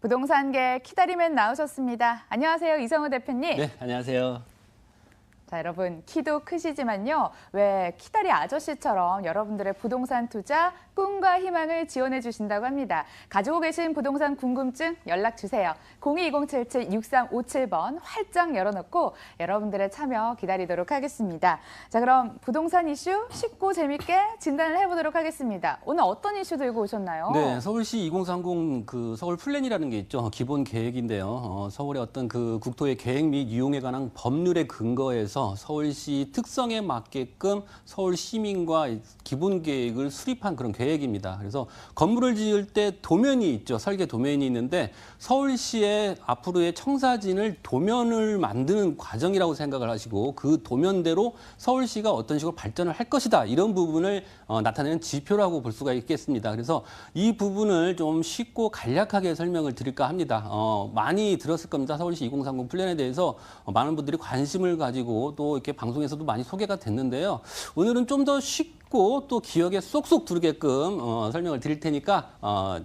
부동산계 키다리맨 나오셨습니다. 안녕하세요. 이성우 대표님. 네, 안녕하세요. 자, 여러분 키도 크시지만요. 왜 키다리 아저씨처럼 여러분들의 부동산 투자 꿈과 희망을 지원해 주신다고 합니다. 가지고 계신 부동산 궁금증 연락 주세요. 022077-6357번 활짝 열어놓고 여러분들의 참여 기다리도록 하겠습니다. 자, 그럼 부동산 이슈 쉽고 재밌게 진단을 해보도록 하겠습니다. 오늘 어떤 이슈 들고 오셨나요? 네, 서울시 2030 그 서울 플랜이라는 게 있죠. 기본 계획인데요. 어, 서울의 어떤 그 국토의 계획 및 이용에 관한 법률에 근거 해서 서울시 특성에 맞게끔 서울 시민과 기본 계획을 수립한 그런 계획입니다. 그래서 건물을 지을 때 도면이 있죠. 설계 도면이 있는데 서울시의 앞으로의 청사진을 도면을 만드는 과정이라고 생각을 하시고 그 도면대로 서울시가 어떤 식으로 발전을 할 것이다. 이런 부분을 어, 나타내는 지표라고 볼 수가 있겠습니다. 그래서 이 부분을 좀 쉽고 간략하게 설명을 드릴까 합니다. 어, 많이 들었을 겁니다. 서울시 2030 플랜에 대해서 어, 많은 분들이 관심을 가지고 또 이렇게 방송에서도 많이 소개가 됐는데요. 오늘은 좀 더 쉽고 또 기억에 쏙쏙 들게끔 어, 설명을 드릴 테니까 어,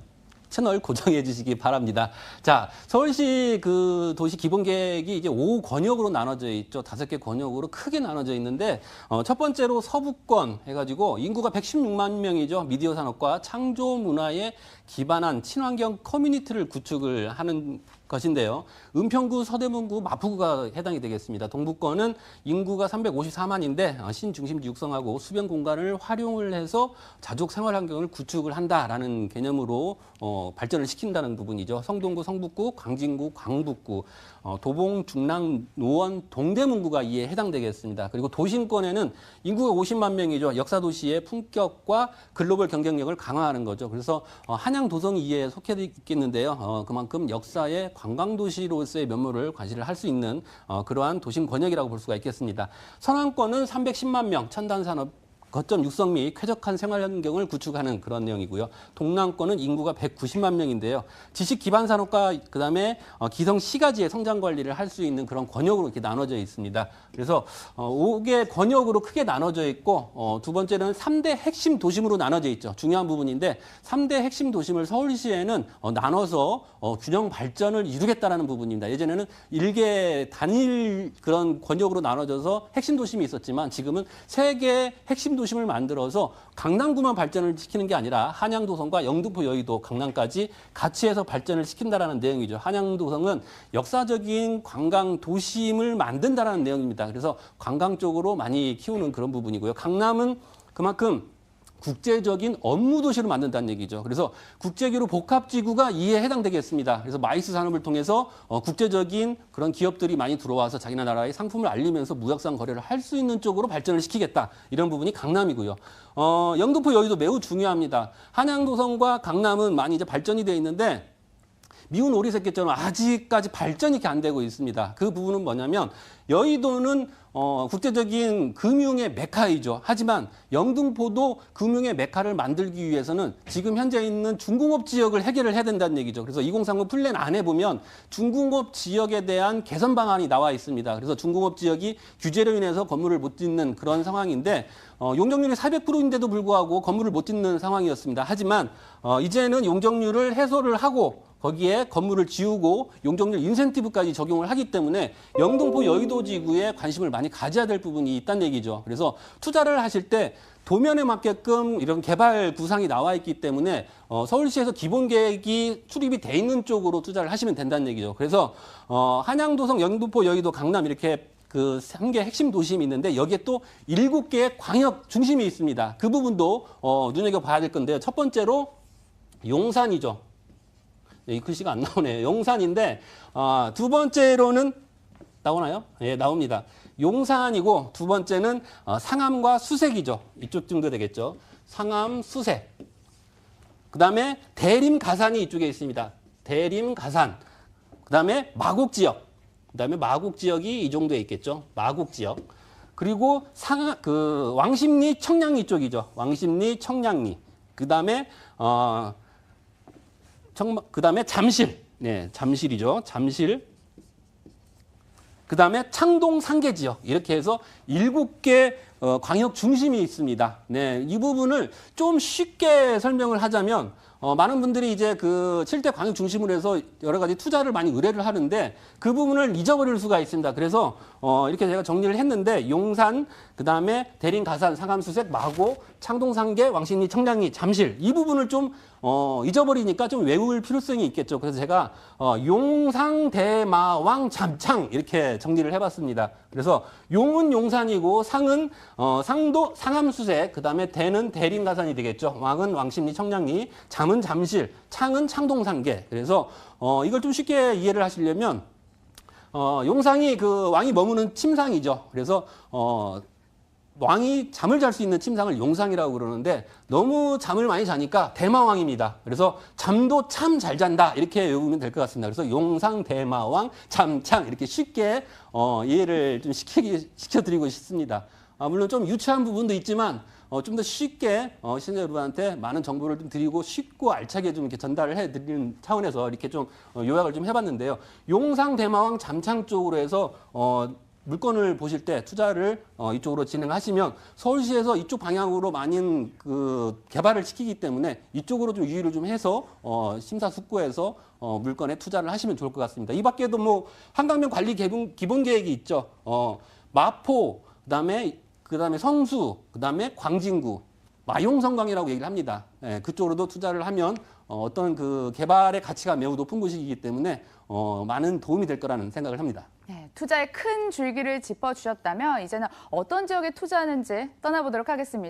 채널 고정해 주시기 바랍니다. 자, 서울시 그 도시 기본 계획이 이제 5 권역으로 나눠져 있죠. 다섯 개 권역으로 크게 나눠져 있는데 어, 첫 번째로 서부권 해 가지고 인구가 116만 명이죠. 미디어 산업과 창조 문화에 기반한 친환경 커뮤니티를 구축을 하는 것인데요. 은평구, 서대문구, 마포구가 해당이 되겠습니다. 동부권은 인구가 354만인데 어, 신중심지 육성하고 수변 공간을 활용을 해서 자족 생활 환경을 구축을 한다라는 개념으로 어, 발전을 시킨다는 부분이죠. 성동구, 성북구, 광진구, 광북구, 어, 도봉, 중랑, 노원, 동대문구가 이에 해당되겠습니다. 그리고 도심권에는 인구가 50만 명이죠. 역사 도시의 품격과 글로벌 경쟁력을 강화하는 거죠. 그래서 어, 한양 도성이 이에 속해 있겠는데요. 어, 그만큼 역사의 관광 도시로서의 면모를 관시를 할 수 있는 어, 그러한 도심 권역이라고 볼 수가 있겠습니다. 서남권은 310만 명 첨단 산업 거점 육성 및 쾌적한 생활 환경을 구축하는 그런 내용이고요. 동남권은 인구가 190만 명인데요. 지식 기반 산업과 그다음에 어, 기성 시가지의 성장 관리를 할 수 있는 그런 권역으로 이렇게 나눠져 있습니다. 그래서 어, 5개 권역으로 크게 나눠져 있고 어, 두 번째는 3대 핵심 도심으로 나눠져 있죠. 중요한 부분인데 3대 핵심 도심을 서울시에는 어, 나눠서 어, 균형 발전을 이루겠다라는 부분입니다. 예전에는 일개 단일 그런 권역으로 나눠져서 핵심 도심이 있었지만 지금은 세 개 핵심 도심 을 만들어서 강남구만 발전을 시키는 게 아니라 한양도성과 영등포 여의도 강남까지 같이 해서 발전을 시킨다라는 내용이죠. 한양도성은 역사적인 관광 도심을 만든다라는 내용입니다. 그래서 관광 쪽으로 많이 키우는 그런 부분이고요. 강남은 그만큼 국제적인 업무 도시를 만든다는 얘기죠. 그래서 국제기로 복합지구가 이에 해당되겠습니다. 그래서 마이스 산업을 통해서 어, 국제적인 그런 기업들이 많이 들어와서 자기네 나라의 상품을 알리면서 무역상 거래를 할 수 있는 쪽으로 발전을 시키겠다. 이런 부분이 강남이고요. 어, 영등포 여의도 매우 중요합니다. 한양도성과 강남은 많이 이제 발전이 돼 있는데 미운 오리 새끼처럼 아직까지 발전이 안 되고 있습니다. 그 부분은 뭐냐면 여의도는 어, 국제적인 금융의 메카이죠. 하지만 영등포도 금융의 메카를 만들기 위해서는 지금 현재 있는 중공업 지역을 해결을 해야 된다는 얘기죠. 그래서 2030 플랜 안에 보면 중공업 지역에 대한 개선 방안이 나와 있습니다. 그래서 중공업 지역이 규제로 인해서 건물을 못 짓는 그런 상황인데 어, 용적률이 400%인데도 불구하고 건물을 못 짓는 상황이었습니다. 하지만 어, 이제는 용적률을 해소를 하고 거기에 건물을 지우고 용적률 인센티브까지 적용을 하기 때문에 영등포 여의도 지구에 관심을 많이 가져야 될 부분이 있다는 얘기죠. 그래서 투자를 하실 때 도면에 맞게끔 이런 개발 구상이 나와 있기 때문에 어, 서울시에서 기본 계획이 수립이 돼 있는 쪽으로 투자를 하시면 된다는 얘기죠. 그래서 어, 한양도성, 영등포, 여의도, 강남 이렇게 그 3개 핵심 도심이 있는데 여기에 또 7개의 광역 중심이 있습니다. 그 부분도 어, 눈여겨봐야 될 건데요. 첫 번째로 용산이죠. 네, 이 글씨가 안 나오네요. 용산인데 어, 두 번째로는 나오나요? 예, 나옵니다. 용산이고 두 번째는 어, 상암과 수색이죠. 이쪽 정도 되겠죠. 상암, 수색. 그 다음에 대림 가산이 이쪽에 있습니다. 대림 가산. 그 다음에 마곡 지역. 그 다음에 마곡 지역이 이 정도에 있겠죠. 마곡 지역. 그리고 상하 그 왕십리 청량리 쪽이죠. 왕십리 청량리. 그 다음에 어그 다음에 잠실. 네, 잠실이죠. 잠실. 그 다음에 창동 상계 지역. 이렇게 해서 일곱 개 어, 광역 중심이 있습니다. 네, 이 부분을 좀 쉽게 설명을 하자면, 어, 많은 분들이 이제 그 7대 광역 중심으로 해서 여러 가지 투자를 많이 의뢰를 하는데 그 부분을 잊어버릴 수가 있습니다. 그래서 어, 이렇게 제가 정리를 했는데 용산, 그 다음에 대림, 가산, 상암수색, 마고, 창동 상계, 왕십리, 청량리, 잠실 이 부분을 좀 어, 잊어버리니까 좀 외울 필요성이 있겠죠. 그래서 제가 어, 용상, 대마왕, 잠창 이렇게 정리를 해봤습니다. 그래서 용은 용산이고 상은 어, 상도 상암수색, 그 다음에 대는 대림가산이 되겠죠. 왕은 왕십리, 청량리, 잠은 잠실, 창은 창동상계. 그래서 어, 이걸 좀 쉽게 이해를 하시려면 어, 용상이 그 왕이 머무는 침상이죠. 그래서 어, 왕이 잠을 잘 수 있는 침상을 용상이라고 그러는데 너무 잠을 많이 자니까 대마왕입니다. 그래서 잠도 참 잘 잔다 이렇게 외우면 될 것 같습니다. 그래서 용상 대마왕 잠창 이렇게 쉽게 어, 이해를 좀 시키기 시켜드리고 싶습니다. 아, 물론 좀 유치한 부분도 있지만 어, 좀 더 쉽게 어, 시청자 여러분한테 많은 정보를 좀 드리고 쉽고 알차게 좀 이렇게 전달을 해드리는 차원에서 이렇게 좀 어, 요약을 좀 해봤는데요. 용상 대마왕 잠창 쪽으로 해서 어, 물건을 보실 때 투자를 어, 이쪽으로 진행하시면 서울시에서 이쪽 방향으로 많은 그 개발을 시키기 때문에 이쪽으로 좀 유의를 좀 해서 어, 심사숙고해서 어, 물건에 투자를 하시면 좋을 것 같습니다. 이 밖에도 뭐 한강변 관리 기본, 기본 계획이 있죠. 어, 마포, 그다음에 그 다음에 성수, 그 다음에 광진구, 마용성광이라고 얘기를 합니다. 예, 그쪽으로도 투자를 하면 어, 어떤 그 개발의 가치가 매우 높은 곳이기 때문에 어, 많은 도움이 될 거라는 생각을 합니다. 네, 투자의 큰 줄기를 짚어주셨다면 이제는 어떤 지역에 투자하는지 떠나보도록 하겠습니다.